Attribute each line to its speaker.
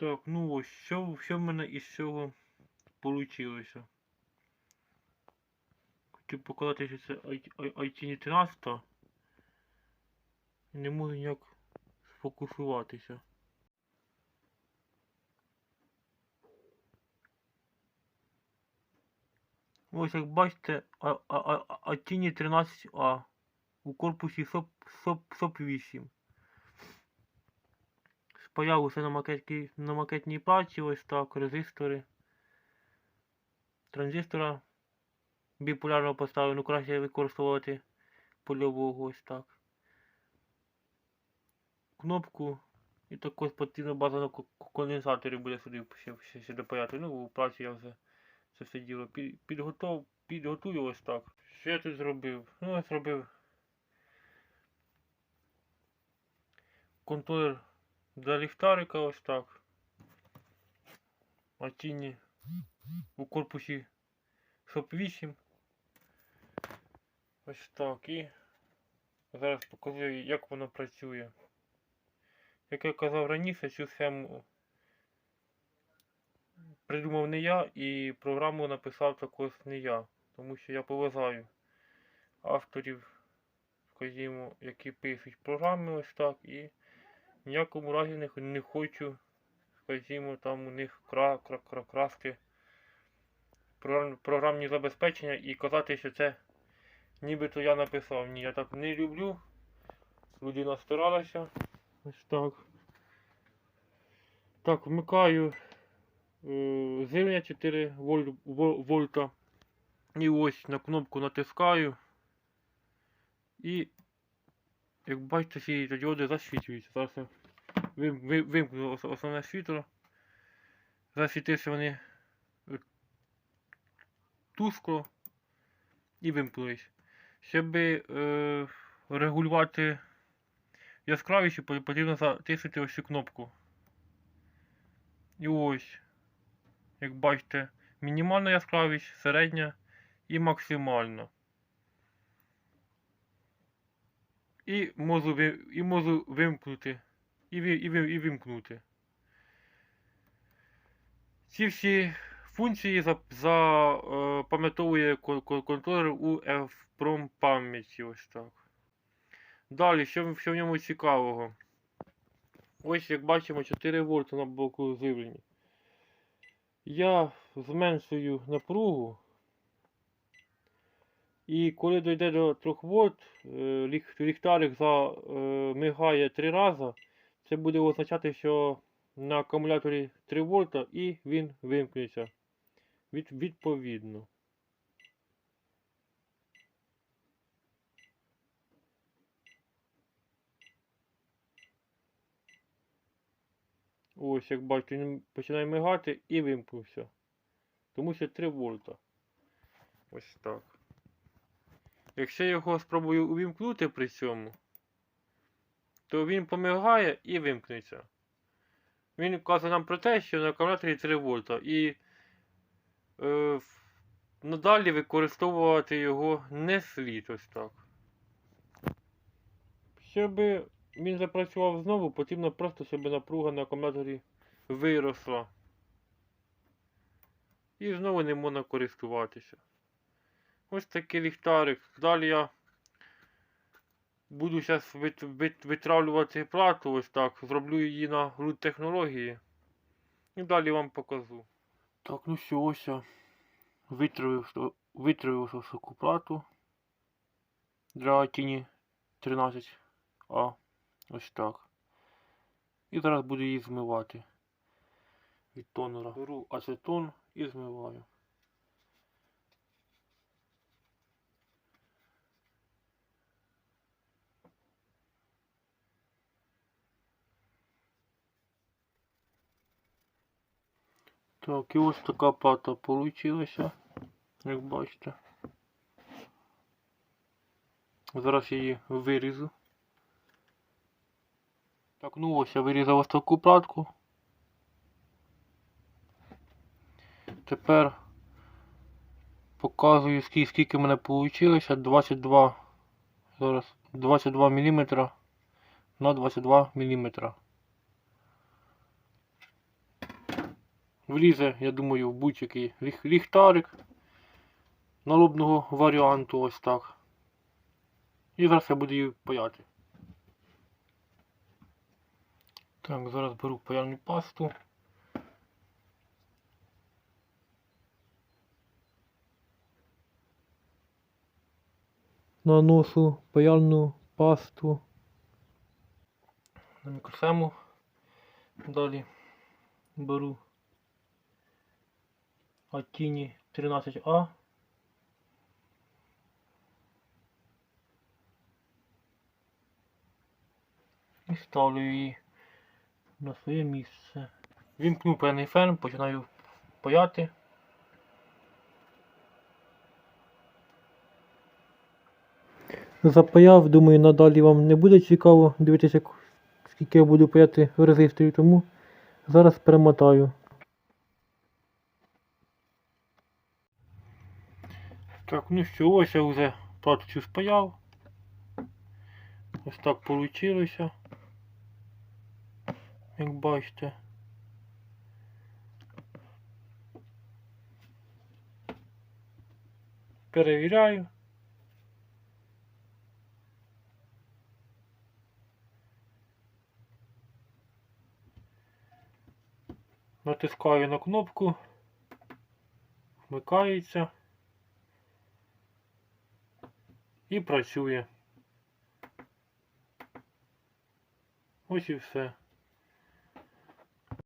Speaker 1: Так, ну ось, що, що в мене із цього вийшло? Хотів показати, що це IT 13 не можу ніяк сфокусуватися. Ось як бачите, а 13А у корпусі СОП 8. Усе на, макетці, на макетній платі, ось так, резистори. Транзистора біполярно поставив, ну краще використовувати польового ось так. Кнопку і також потрібно базово ко- конденсаторів буде сюди ще, ще, ще допаяти. Ну, у праці я вже це все діло під, підготов, підготую ось так. Що я тут зробив? Ну, я зробив контролер для ліхтарика ось так. А тіні у корпусі СОП 8. Ось так. І зараз покажу, як воно працює. Як я казав раніше, цю схему придумав не я і програму написав також не я. Тому що я поважаю авторів, скажімо, які пишуть програми ось так і ніякому разі не, не хочу, скажімо, там у них кра, кра, кра, красти програмні забезпечення і казати, що це нібито я написав. Ні, я так не люблю. Людина старалася. Ось так. Так, вмикаю е, живлення 4 воль, вольта. І ось на кнопку натискаю. І як бачите, ці діоди засвічуються. Зараз я вимкну основне світло. Засвітився вони тускло і вимкнулись. Щоб е, регулювати яскравість, потрібно затиснути ось цю кнопку. І ось, як бачите, мінімальна яскравість, середня і максимальна. І можу, і можу вимкнути. І, і, і вимкнути. Ці всі функції запам'ятовує кон- контролер у EFPROM пам'яті. Ось так. Далі, що, що в ньому цікавого? Ось як бачимо 4 вольта на боку живлення. Я зменшую напругу. І коли дійде до 3 вольт, е, ліхтарик замигає 3 рази. Це буде означати, що на акумуляторі 3 вольта і він вимкнеться. Від, відповідно. Ось, як бачите, він починає мигати і вимкнувся. Тому що 3 вольта. Ось так. Якщо я його спробую увімкнути при цьому, то він помигає і вимкнеться. Він вказує нам про те, що на акумуляторі 3 вольта. І е, надалі використовувати його не слід ось так. Щоб він запрацював знову, потрібно просто, щоб напруга на акумуляторі виросла. І знову не можна користуватися. Ось такий ліхтарик. Далі я буду зараз вит, вит, витравлювати плату ось так. Зроблю її на груд технології. І далі вам покажу. Так, ну що, ось я витравив, витравив високу плату для тіні 13А. Ось так. І зараз буду її змивати від тонера. Беру ацетон і змиваю. Так, і ось така плата получилася, як бачите. Зараз я її вирізу. Так, ну ось я вирізав ось таку платку. Тепер показую скільки, в мене вийшло. 22 зараз 22 мм на 22 мм. Влізе, я думаю, в будь-який ліх- ліхтарик налобного варіанту ось так. І зараз я буду її паяти. Так, зараз беру паяльну пасту. Наношу паяльну пасту на мікросему. Далі беру Аттіні 13А. І ставлю її на своє місце. Вімкну певний фен, починаю паяти. Запаяв, думаю, надалі вам не буде цікаво дивитися, скільки я буду паяти резисторів, тому зараз перемотаю. Так, ну що, ось я вже платочку спаяв. Ось так вийшло. Як бачите. Перевіряю. Натискаю на кнопку. Вмикається. І працює. Ось і все.